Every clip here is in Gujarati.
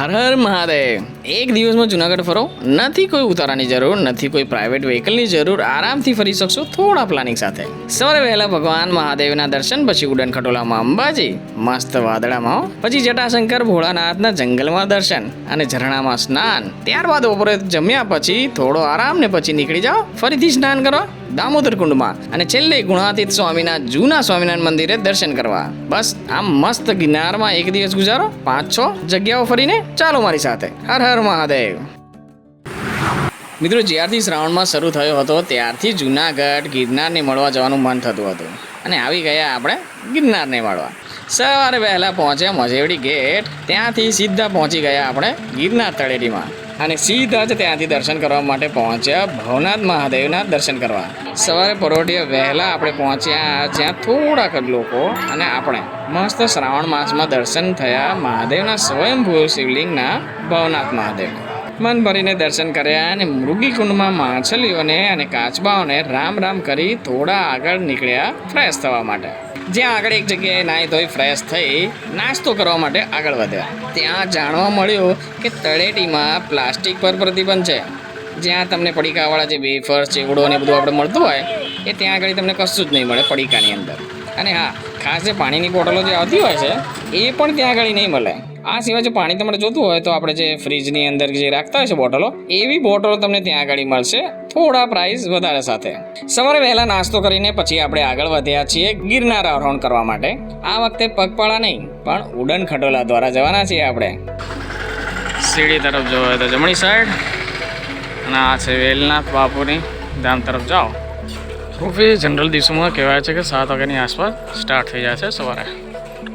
હર હર મહાદેવ. એક દિવસમાં જુનાગઢ ફરો. નથી કોઈ ઉતારાની જરૂર, નથી કોઈ પ્રાઇવેટ વ્હીકલની જરૂર. આરામથી ફરી શકશો થોડા પ્લાનિંગ સાથે. સવારે વહેલા ભગવાન મહાદેવના દર્શન, પછી ઉડન ખટોલામાં અંબાજી, મસ્ત વાદળામાં. પછી જટાશંકર ભોળાનાથના જંગલમાં દર્શન અને ઝરણામાં સ્નાન. ત્યારબાદ બપોરે જમ્યા પછી થોડો આરામ ને પછી નીકળી જાઓ. ફરીથી સ્નાન કરવા દામોદર કુંડમાં અને છેલ્લે ગુણાતીત સ્વામીના, જૂના સ્વામિનારાયણ મંદિરે દર્શન કરવા. બસ, આમ મસ્ત ગિરનારમાં એક દિવસ ગુજારો. પાંચ છ જગ્યાઓ ફરીને ચાલો મારી સાથે. હર હર મહાદેવ. મિત્રો, જ્યારથી શ્રાવણમાં શરૂ થયો હતો, ત્યારથી જુનાગઢ ગિરનારને મળવા જવાનું મન થતું હતું. અને આવી ગયા આપણે ગિરનારને મળવા. સવારે વહેલા પહોંચ્યા મજેવડી ગેટ. ત્યાંથી સીધા પહોંચી ગયા આપણે ગિરનાર તળેટીમાં. અને સીધા જ ત્યાંથી દર્શન કરવા માટે પહોંચ્યા ભવનાથ મહાદેવના દર્શન કરવા. સવારે પરોઢિયા વહેલા આપણે પહોંચ્યા જ્યાં થોડાક જ લોકો અને આપણે મસ્ત શ્રાવણ માસમાં દર્શન થયા મહાદેવના સ્વયંભૂ શિવલિંગના ભવનાથ મહાદેવ. મન ભરીને દર્શન કર્યા અને મૃગીકુંડમાં માછલીઓને અને કાચબાઓને રામ રામ કરી થોડા આગળ નીકળ્યા ફ્રેશ થવા માટે. જ્યાં આગળ એક જગ્યાએ નાહી ધોઈ ફ્રેશ થઈ નાસ્તો કરવા માટે આગળ વધ્યા. ત્યાં જાણવા મળ્યું કે તળેટીમાં પ્લાસ્ટિક પર પ્રતિબંધ છે. જ્યાં તમને પડીકાવાળા જે વેફર્સ ચેવડો ને બધું આપણે મળતું હોય, એ ત્યાં આગળ તમને કશું જ નહીં મળે પડીકાની અંદર. અને હા, ખાસ જે પાણીની બોટલો જે આવતી હોય છે, એ પણ ત્યાં આગળ નહીં મળે. આ સિવાય જો પાણી તમારે જોતું હોય તો આપણે જે ફ્રીજની અંદર જે રાખતા હોય છે બોટલો, એવી બોટલો તમને ત્યાં આગળ મળશે. થોડા પ્રાઇસ વધારે સાથે. સવારે વહેલા નાસ્તો કરીને પછી આપણે આગળ વધ્યા છીએ ગિરનાર આરોહણ કરવા માટે. આ વખતે પગપાળા નહીં, પણ ઉડન ખટોલા દ્વારા જવાના છીએ આપણે. સીડી તરફ જવું હોય તો જમણી સાઈડ અને આ છે વેલનાથ બાપુની ધામ તરફ જાઓ. રોપવે જનરલ દિવસોમાં કહેવાય છે કે સાત વાગ્યાની આસપાસ સ્ટાર્ટ થઈ જાય છે સવારે.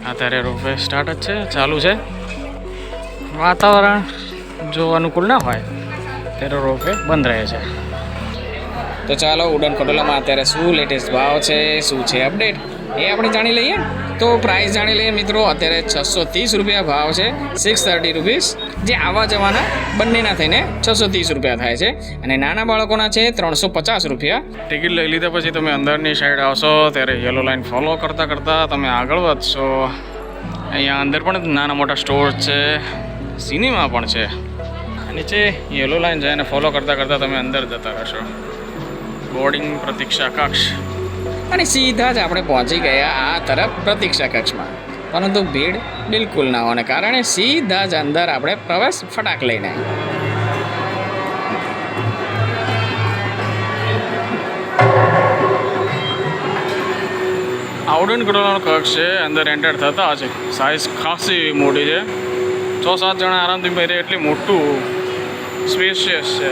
અત્યારે રોપવે સ્ટાર્ટ જ છે, ચાલુ છે. વાતાવરણ જો અનુકૂળ ના હોય, ત્યારે રોપવે બંધ રહે છે. તો ચાલો, ઉડન ખટોલામાં અત્યારે શું લેટેસ્ટ ભાવ છે, શું છે અપડેટ એ આપણે જાણી લઈએ. તો પ્રાઇસ જાણી લઈએ મિત્રો, અત્યારે છસો ત્રીસ રૂપિયા ભાવ છે સિક્સ થર્ટી રૂપીસ જે આવવા જવાના બંનેના થઈને છસો ત્રીસ રૂપિયા થાય છે. અને નાના બાળકોના છે ત્રણસો પચાસ રૂપિયા. ટિકિટ લઈ લીધા પછી તમે અંદરની સાઈડ આવશો, ત્યારે યલો લાઈન ફોલો કરતાં કરતાં તમે આગળ વધશો. અહીંયા અંદર પણ નાના મોટા સ્ટોર છે સિનેમા પણ છે. નીચે યલો લાઈન જાય અને ફોલો કરતાં કરતાં તમે અંદર જતા રહેશો. બોર્ડિંગ પ્રતીક્ષા કક્ષ. અને સીધા જ આપણે પહોંચી ગયા આ તરફ પ્રતીક્ષા કક્ષમાં. પરંતુ ભીડ બિલકુલ ના હોવાને કારણે સીધા જ અંદર આપણે પ્રવેશ ફટાક લઈને આઉડન કરોડનો કક્ષ છે અંદર એન્ટર થતા છે સાઇઝ ખાસી એવી મોટી છે. છ સાત જણા આરામથી પહેરે એટલી મોટું સ્પેશિયસ છે.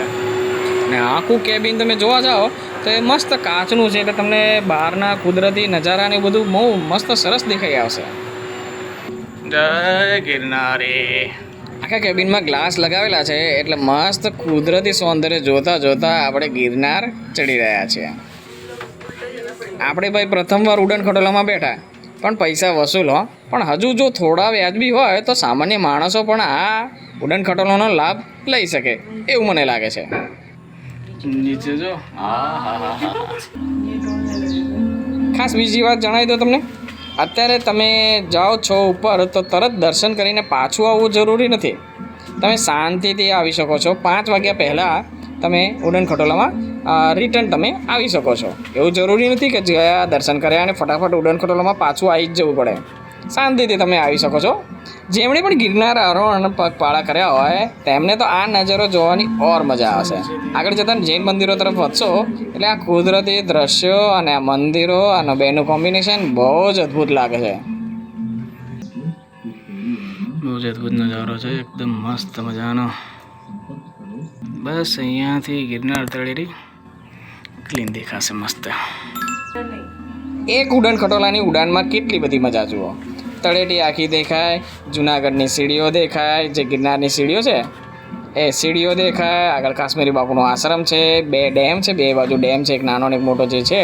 અને આખું કેબિન તમે જોવા જાઓ તો એ મસ્ત કાચનું છે એટલે તમને બહારના કુદરતી નજારા ને બધું બહુ મસ્ત સરસ દેખાઈ આવશે. જય ગિરનારે. આખા કેબિનમાં ગ્લાસ લગાવેલા છે એટલે મસ્ત કુદરતી સૌંદર્ય જોતા જોતા આપણે ગિરનાર ચડી રહ્યા છીએ. આપણે ભાઈ પ્રથમવાર ઉડન ખટોલામાં બેઠા. પણ પૈસા વસૂલ હો. પણ હજુ જો થોડા વ્યાજબી હોય તો સામાન્ય માણસો પણ આ ઉડન ખટોલાનો લાભ લઈ શકે એવું મને લાગે છે. નીચે જો ખાસ બીજી વાત જણાવી દો તમને. અત્યારે તમે જાઓ છો ઉપર તો તરત દર્શન કરીને પાછું આવવું જરૂરી નથી. તમે શાંતિથી આવી શકો છો. પાંચ વાગ્યા પહેલાં તમે ઉડન ખટોલામાં રિટર્ન તમે આવી શકો છો. એવું જરૂરી નથી કે ગયા દર્શન કર્યા અને ફટાફટ ઉડન ખટોલામાં પાછું આવી જ જવું પડે. શાંતિથી તમે આવી શકો છો. જેમણે પણ ગિરનાર આરોહણ પગપાળા કર્યા હોય તેમને તો આ નજારો જોવાની ઓર મજા આવશે. આગળ જતાં જૈન મંદિરો તરફ વધશો એટલે આ કુદરતી દ્રશ્યો અને આ મંદિરો અને બેનું કોમ્બિનેશન બહુ જ અદ્ભુત લાગે છે. બહુ જ અદ્ભુત નજારો છે એકદમ મસ્ત મજાનો. બસ અહીંયાથી ગિરનાર તળેરી ક્લીન દેખાશે મસ્ત. એક ઉડાન ખટોલાની ઉડાનમાં કેટલી બધી મજા જુઓ. તળેટી આખી દેખાય, જુનાગઢની સીડીઓ દેખાય, જે ગિરનારની સીડીઓ છે, એ સીડીઓ દેખાય. આગળ કાશ્મીરી બાપુનો આશ્રમ છે, બે ડેમ છે, બે બાજુ ડેમ છે, એક નાનો ને એક મોટો જે છે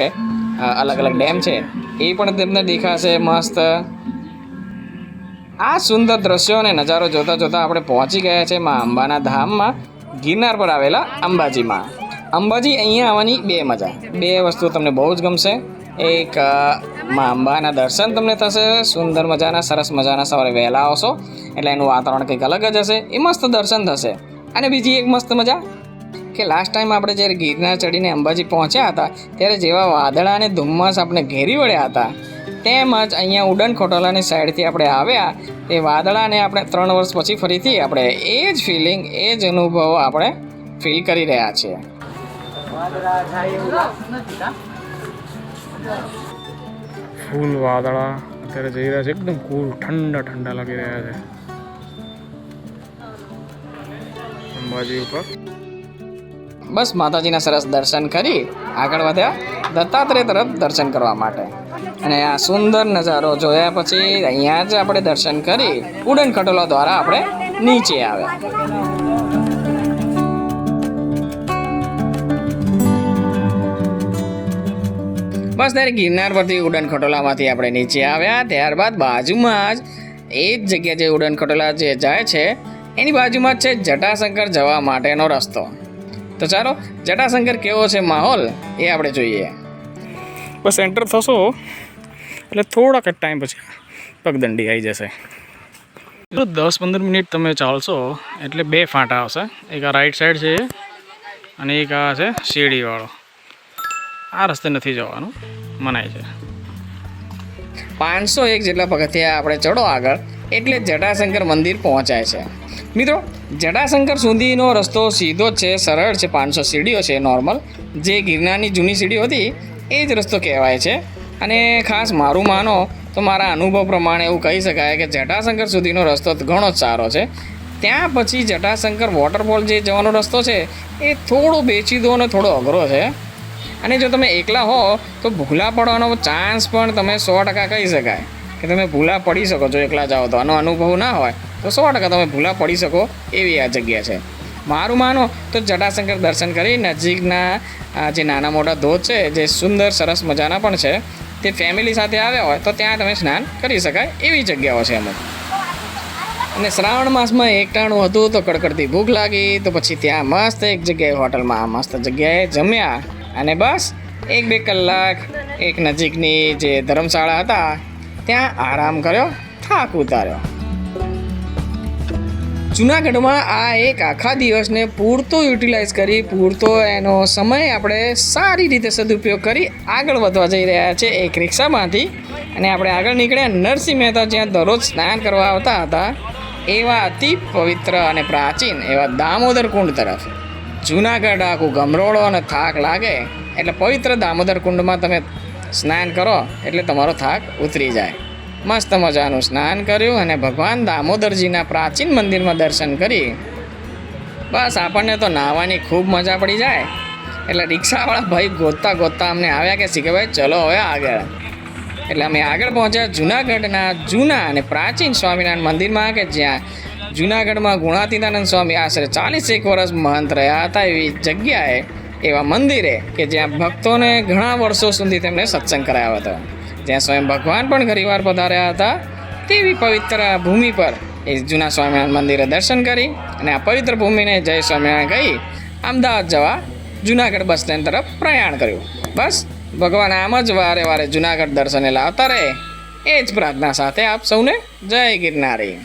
અલગ અલગ ડેમ છે. એ પણ તમને દેખાશે મસ્ત. આ સુંદર દ્રશ્યો અને નજારો જોતા જોતા આપણે પહોંચી ગયા છે મા અંબાના ધામમાં, ગિરનાર પર આવેલા અંબાજીમાં. અંબાજી અહીંયા આવવાની બે મજા. બે વસ્તુ તમને બહુ જ ગમશે. એક મા અંબાના દર્શન તમને થશે, સુંદર મજાના, સરસ મજાના સવારે વહેલા આવશો, એટલે એનું વાતાવરણ કંઈક અલગ જ હશે, એ મસ્ત દર્શન થશે. અને બીજી એક મસ્ત મજા, કે લાસ્ટ ટાઈમ આપણે જ્યારે ગિરનાર ચડીને અંબાજી પહોંચ્યા હતા, ત્યારે જેવા વાદળા અને ધુમ્મસ આપણે ઘેરી વળ્યા હતા, તેમજ અહીંયા ઉડન ખોટોલાની સાઈડથી આપણે આવ્યા તે વાદળાને આપણે ત્રણ વર્ષ પછી ફરીથી આપણે એ જ ફિલિંગ એ જ અનુભવો આપણે ફીલ કરી રહ્યા છીએ. ફૂલ વાદળા અત્યારે જઈ રહ્યા છે. એકદમ કુલ ઠંડા ઠંડા લાગી રહ્યા છે. અંબાજી ઉપર. બસ માતાજીના સરસ દર્શન કરી આગળ વધ્યા દત્તાત્રેય તરફ દર્શન કરવા માટે. અને આ સુંદર નજારો જોયા પછી અહીંયા જ આપણે દર્શન કરી ઉડન ખટોલા દ્વારા આપણે નીચે આવ્યા. બસ ત્યારે ગિરનાર પરથી ઉડન ખટોલામાંથી આપણે નીચે આવ્યા. ત્યારબાદ બાજુમાં જ એ જ જગ્યા જે ઉડન ખટોલા જે જાય છે, એની બાજુમાં જ છે જટાશંકર જવા માટેનો રસ્તો. તો ચાલો, જટાશંકર કેવો છે માહોલ એ આપણે જોઈએ. બસ એન્ટર થશો એટલે થોડાક જ ટાઈમ પછી પગદંડી આવી જશે. તો દસ પંદર મિનિટ તમે ચાલશો, એટલે બે ફાંટા આવશે. એક આ રાઈટ સાઈડ છે અને એક આ છે શેરડીવાળો. આ રસ્તે નથી જવાનું. મનાય છે. પાંચસો એક જેટલા પગથિયા આપણે ચડો આગળ, એટલે જટાશંકર મંદિર પહોંચાય છે. મિત્રો, જટાશંકર સુધીનો રસ્તો સીધો જ છે, સરળ છે, પાંચસો સીડીઓ છે, નોર્મલ. જે ગિરનારની જૂની સીડીઓ હતી, એ જ રસ્તો કહેવાય છે. અને ખાસ મારું માનો, તો મારા અનુભવ પ્રમાણે એવું કહી શકાય કે જટાશંકર સુધીનો રસ્તો ઘણો જ સારો છે. ત્યાં પછી જટાશંકર વોટરફોલ જે જવાનો રસ્તો છે, એ થોડો બેચીદો અને થોડો અઘરો છે. અને જો તમે એકલા હો, તો ભૂલા પડવાનો ચાન્સ પણ તમે સો ટકા કહી શકાય. કે તમે ભૂલા પડી શકો જો એકલા જાઓ તો. આનો અનુભવ ના હોય, તો સો ટકા તમે ભૂલા પડી શકો એવી આ જગ્યા છે. મારું માનો, તો જટાશંકર દર્શન કરી નજીકના જે નાના મોટા ધોધ છે, જે સુંદર સરસ મજાના પણ છે, તે ફેમિલી સાથે આવ્યા હોય, તો ત્યાં તમે સ્નાન કરી શકાય એવી જગ્યાઓ છે અમુક અને શ્રાવણ માસમાં એકટાણું હતું, તો કડકડતી ભૂખ લાગી, તો પછી ત્યાં મસ્ત એક જગ્યાએ હોટલમાં મસ્ત જગ્યાએ જમ્યા. અને બસ એક બે કલાક એક નજીકની જે ધર્મશાળા હતા, ત્યાં આરામ કર્યો, થાક ઉતાર્યો. જુનાગઢમાં આ એક આખા દિવસને પૂરતો યુટિલાઇઝ કરી, પૂરતો એનો સમય આપણે સારી રીતે સદુપયોગ કરી આગળ વધવા જઈ રહ્યા છે એક રિક્ષામાંથી. અને આપણે આગળ નીકળ્યા, નરસિંહ મહેતા જ્યાં દરરોજ સ્નાન કરવા આવતા હતા, એવા અતિ પવિત્ર અને પ્રાચીન એવા દામોદર કુંડ તરફ. જુનાગઢ આખું ગમરોળો અને થાક લાગે, એટલે પવિત્ર દામોદર કુંડમાં તમે સ્નાન કરો, એટલે તમારો થાક ઉતરી જાય. મસ્ત મજાનું સ્નાન કર્યું અને ભગવાન દામોદરજીના પ્રાચીન મંદિરમાં દર્શન કરી. બસ આપણને તો નાહવાની ખૂબ મજા પડી જાય. એટલે રિક્ષાવાળા ભાઈ ગોતતા ગોતતા અમને આવ્યા કે શીખે ચલો હવે આગળ. એટલે અમે આગળ પહોંચ્યા જુનાગઢના જૂના અને પ્રાચીન સ્વામિનારાયણ મંદિરમાં કે જ્યાં જુનાગઢમાં ગુણાતીતાનંદ સ્વામી આશરે ચાલીસ એક વર્ષ મહંત રહ્યા હતા એવી જગ્યાએ, એવા મંદિરે કે જ્યાં ભક્તોને ઘણા વર્ષો સુધી તેમને સત્સંગ કરાયો હતો. જ્યાં સ્વયં ભગવાન પણ ઘણીવાર પધાર્યા હતા. તેવી પવિત્ર ભૂમિ પર એ જૂના સ્વામિનારાયણ મંદિરે દર્શન કરી અને આ પવિત્ર ભૂમિને જય સ્વામિનારાયણ કહી અમદાવાદ જવા જુનાગઢ બસ સ્ટેન્ડ તરફ પ્રયાણ કર્યું. બસ, ભગવાન આમ જ વારે વારે જુનાગઢ દર્શને લાવતા રહે. એ જ પ્રાર્થના સાથે આપ સૌને જય ગિરનારી.